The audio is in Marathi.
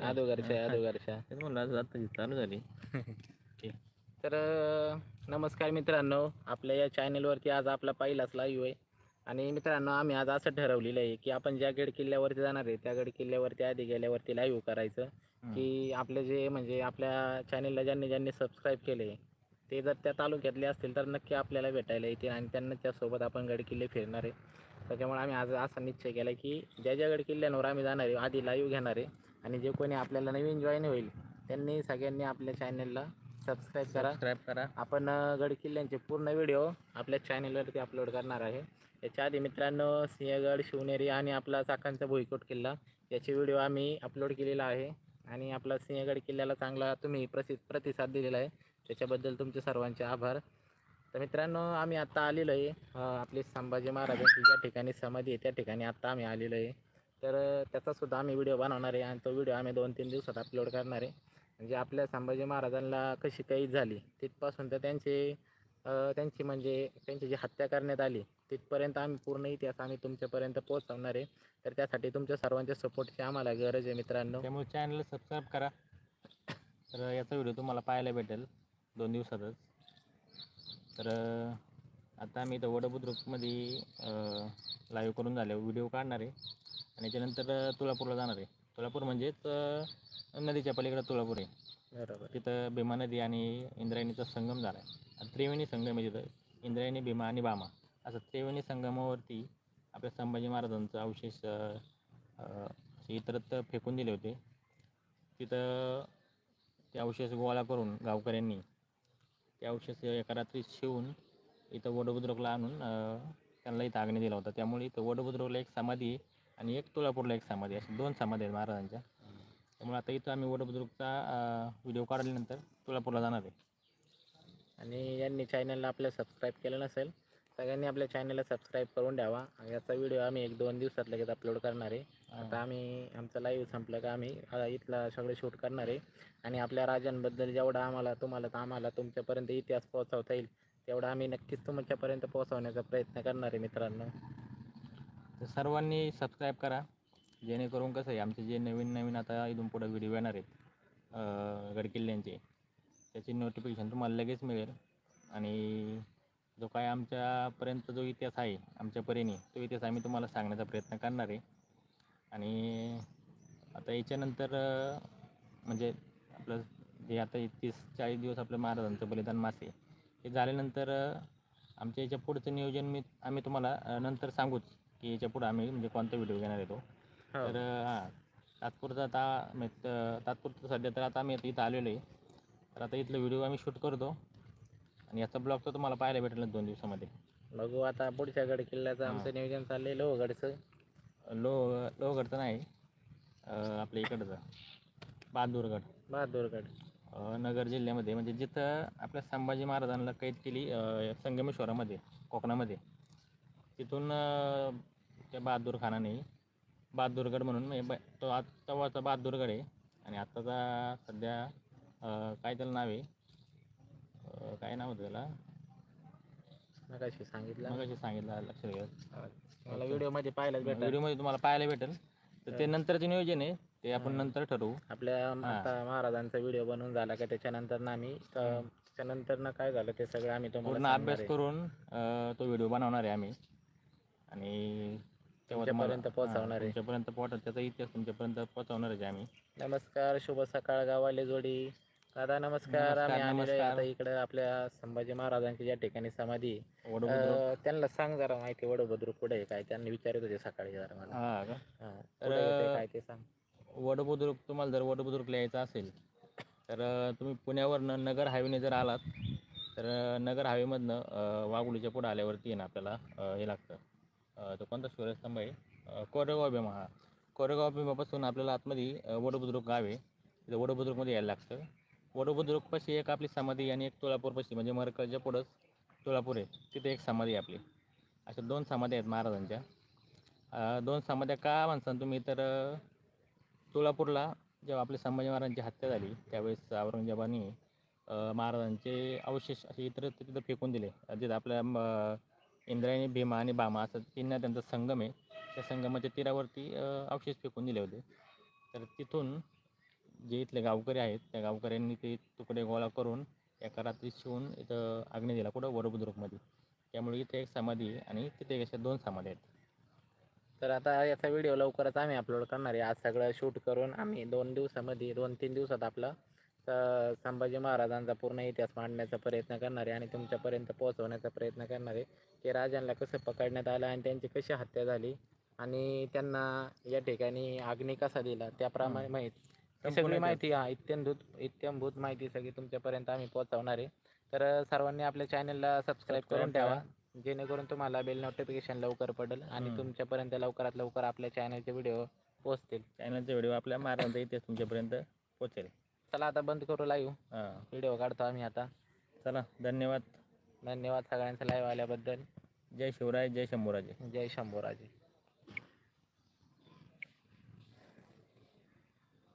अगोदरची आहे का? तेच म्हणलं आज आता चालू झाली. तर अ, नमस्कार मित्रांनो. आपल्या या चॅनलवरती आज आपला पहिलाच लाईव्ह आहे. आणि मित्रांनो आम्ही आज असं ठरवलेलं आहे की आपण ज्या गड किल्ल्यावरती जाणार आहे त्या गड किल्ल्यावरती आधी गेल्यावरती लाईव्ह करायचं. की आपले जे म्हणजे आपल्या चॅनलला ज्यांनी ज्यांनी सबस्क्राईब केले ते जर त्या तालुक्यातले असतील तर नक्की आपल्याला भेटायला येतील आणि त्यांना त्यासोबत आपण गड किल्ले फिरणार आहे. त्याच्यामुळे आम्ही आज असा निश्चय केला की ज्या ज्या गड किल्ल्यांवर आम्ही जाणार आहे आधी लाईव्ह घेणार आहे. आणि जे कोणी आपल्याला नवीन जॉईन होईल त्यांनी सगळ्यांनी आपल्या चॅनलला सबस्क्राईब करा. सबस्क्राईब करा. आपण गड किल्ल्यांचे पूर्ण व्हिडिओ आपल्या चॅनलवरती अपलोड करणार आहे. याच्या आधी मित्रांनो सिंहगड शिवनेरी आणि आपला चाकांचा भुईकोट किल्ला याचे व्हिडिओ आम्ही अपलोड केलेला आहे. आणि आपला सिंहगड किल्ल्याला चांगला तुम्ही प्रति प्रतिसाद दिलेला आहे. त्याच्याबद्दल तुमचे सर्वांचे आभार. तर मित्रांनो आम्ही आत्ता आलेलो आहे आपले संभाजी महाराजांची ज्या ठिकाणी समाधी आहे त्या ठिकाणी आत्ता आम्ही आलेलो आहे. तर त्याचासुद्धा आम्ही व्हिडिओ बनवणार आहे आणि तो व्हिडिओ आम्ही दोन तीन दिवसात अपलोड करणार आहे. म्हणजे आपल्या संभाजी महाराजांना कशी काही झाली तिथपासून तर त्यांचे त्यांची म्हणजे त्यांची जी हत्या करण्यात आली तिथपर्यंत आम्ही पूर्ण इतिहास आम्ही तुमच्यापर्यंत पोहोचवणार आहे. तर त्यासाठी तुमच्या सर्वांच्या सपोर्टची आम्हाला गरज आहे मित्रांनो. त्यामुळे चॅनल सबस्क्राईब करा. तर याचा व्हिडिओ तुम्हाला पाहायला भेटेल दोन दिवसातच. तर आता आम्ही इथं वडबुद्रुकमध्ये लाईव्ह करून झाले व्हिडिओ काढणार आहे. आणि त्याच्यानंतर तुळापूरला जाणार आहे. तुळापूर म्हणजेच नदीच्या पलीकडे तुळापूर आहे. बरोबर. तिथं भीमा नदी आणि इंद्रायणीचा संगम झाला आहे त्रिवेणी संगम आहे तिथं. इंद्रायणी भीमा आणि बामा. असं त्रिवेणी संगमावरती आपल्या संभाजी महाराजांचं अवशेष इतरत्र फेकून दिले होते. तिथं ते अवशेष गोळा करून गावकऱ्यांनी ते अवशेष एका रात्री शिवून इथं वडबुद्रुकला आणून त्यांना इथं आग्ने दिला होता. त्यामुळे इथं वडबुद्रुकला एक समाधी आहे आणि एक तुळापूरला एक समाधी अशा दोन समाधी आहेत महाराजांच्या. त्यामुळे आता इथं आम्ही वडबुद्रुकचा व्हिडिओ काढल्यानंतर तुळापूरला जाणार आहे. आणि यांनी चॅनलला आपल्या सबस्क्राईब केलं नसेल सगळ्यांनी आपल्या चॅनलला सबस्क्राईब करून द्यावा. याचा व्हिडिओ आम्ही एक दोन दिवसात लगेच अपलोड करणार आहे. आता आम्ही आमचं लाईव्ह संपलं का आम्ही इथला सगळं शूट करणार आहे. आणि आपल्या राजांबद्दल जेवढा आम्हाला तुम्हाला आम्हाला तुमच्यापर्यंत इतिहास पोहोचवता येईल तेवढा आम्ही नक्कीच तुमच्यापर्यंत पोहोचवण्याचा प्रयत्न करणार आहे मित्रांनो. तर सर्वांनी सबस्क्राईब करा जेणेकरून कसं आहे आमचे जे नवीन नवीन आता इथून पुढे व्हिडिओ येणार आहेत गडकिल्ल्यांचे त्याची नोटिफिकेशन तुम्हाला लगेच मिळेल. आणि जो काय आमच्यापर्यंत जो इतिहास आहे आमच्या परीने तो इतिहास आम्ही तुम्हाला सांगण्याचा प्रयत्न करणार आहे. आणि आता याच्यानंतर म्हणजे आपलं जे आता तीस चाळीस दिवस आपलं महाराजांचं बलिदान मासे हे झाल्यानंतर आमच्या याच्या पुढचं नियोजन मी आम्ही तुम्हाला नंतर सांगूच की याच्या पुढं आम्ही म्हणजे कोणता व्हिडिओ घेणार आहे तो. हो. तर हां तात्पुरतं आता म्हणजे त- तात्पुरतं सध्या तर आता आम्ही इथं आलेलो आहे. तर आता इथलं व्हिडिओ आम्ही शूट करतो. आणि याचा ब्लॉग तर तुम्हाला पाहायला भेटेल दोन दिवसामध्ये. बघू आता पुढच्या गड किल्ल्याचं आमचं नियोजन चाललंय लोहगडचं. लो लोहगडचं नाही आपल्या इकडचं. बहादूरगड. बहादूरगड. नगर जिल्ह्यामध्ये म्हणजे जिथं आपल्या संभाजी महाराजांना कैद केली संगमेश्वरामध्ये कोकणामध्ये. तिथून त्या बहादूर खानाने बहादूरगड म्हणून म्हणजे ब- तो आज तेव्हाचा बहादूरगड आहे. आणि आत्ताचा सध्या काय त्याला नाव आहे? काय नाव होतं त्याला? नकाशी सांगितलं. मग सांगितलं लक्षात घ्या मला व्हिडिओमध्ये पाहायलाच भेटलं. व्हिडिओमध्ये तुम्हाला पाहायला भेटेल. तर ते नंतरचे नियोजन आहे. ते आपण नंतर ठरवू. आपल्या आता महाराजांचा व्हिडिओ बनवून झाला का त्याच्यानंतर ना आम्ही अ, त्याच्यानंतर ना काय झालं ते सगळं आम्ही तुम्हाला पूर्ण सांगणार अभ्यास आहे. करून अं, तो व्हिडिओ बनवणार आहे आम्ही. आणि तेव्हा तुम्हाला- तुमच्यापर्यंत पोहोचवणार आहे. तुमच्यापर्यंत पोहोचत त्याचा इतिहास तुमच्यापर्यंत पोहोचवणार आहे आम्ही. नमस्कार शुभ सकाळ गावाले जोडी. दादा नमस्कार. नमस्कार, आम्ही आलेलो आहे नमस्कार. आता इकडे आपल्या संभाजी महाराजांची ज्या ठिकाणी समाधी आहे. वडोबुद्रुक अ, त्यांना सांग जरा माहिती वडोबद्रुक कुठे आहे काय? त्यांनी विचारत होते सकाळी जरा मला. हा का? हा, कुठे येते काय ते सांग. वडबुद्रुक तुम्हाला जर वडबुद्रुकला यायचं असेल तर तुम्ही पुण्यावरनं नगर हायवेने जर आलात तर नगर हायवेमधनं अं, पुढं आल्यावरती येणं आपल्याला हे लागतं. तो कोणता सूर्यस्तंभ आहे? कोरेगाव भीमा हा. कोरेगाव भीमापासून आपल्याला आतमध्ये वडबुद्रुक गाव आहे. तिथं वडबुद्रुकमध्ये यायला लागतं. वडबुद्रुकपाशी एक आपली समाधी आणि एक तुळापूरपाशी म्हणजे मरकजच्या पुढंच तुळापूर आहे. तिथे एक समाधी आहे आपली. अशा दोन समाधी आहेत महाराजांच्या. दोन समाध्या का म्हणसान तुम्ही तर तुळापूरला जेव्हा आपल्या संभाजी महाराजांची हत्या झाली त्यावेळेस औरंगजेबाने महाराजांचे अवशेष असे इतर तिथं फेकून दिले. जिथं आपल्या इंद्रायणी भीमा आणि बामा असं तीन त्यांचा संगम आहे. त्या संगमाच्या तीरावरती अवशेष फेकून दिले होते. तर तिथून जे इथले गावकरी आहेत त्या गावकऱ्यांनी ते तुकडे गोळा करून एका रात्री शिवून इथं अग्नी दिला कुठं वरबुद्रुकमध्ये त्यामुळे इथे एक समाधी आणि तिथे अशा दोन समाधी आहेत. तर आता याचा व्हिडिओ लवकरच आम्ही अपलोड करणार आहे. आज सगळं शूट करून आम्ही दोन दिवसामध्ये दोन तीन दिवसात आपला संभाजी महाराजांचा पूर्ण इतिहास मांडण्याचा प्रयत्न करणार आहे आणि तुमच्यापर्यंत पोहोचवण्याचा प्रयत्न करणार आहे. की राजांना कसं पकडण्यात आलं आणि त्यांची कशी हत्या झाली आणि त्यांना या ठिकाणी अग्नी कसा दिला त्याप्रमाणे माहीत सगळी. माहिती हा इत्यंभूत इत्यंभूत माहिती सगळी तुमच्यापर्यंत आम्ही पोहोचवणार आहे. तर सर्वांनी आपल्या चॅनलला सबस्क्राईब करून ठेवा. जेणेकरून तुम्हाला बेल नोटिफिकेशन लवकर पडेल आणि. तुमच्यापर्यंत लवकरात लवकर आपल्या चॅनलचे व्हिडिओ पोहोचतील. चॅनलचे व्हिडिओ आपल्या महाराजांचा इतिहास तुमच्यापर्यंत पोचेल चला आता बंद करू लाईव्ह हां. व्हिडिओ काढतो आम्ही आता. चला धन्यवाद. धन्यवाद सगळ्यांचं लाईव्ह आल्याबद्दल. जय शिवराय जय शंभूराजे. जय शंभूराजे.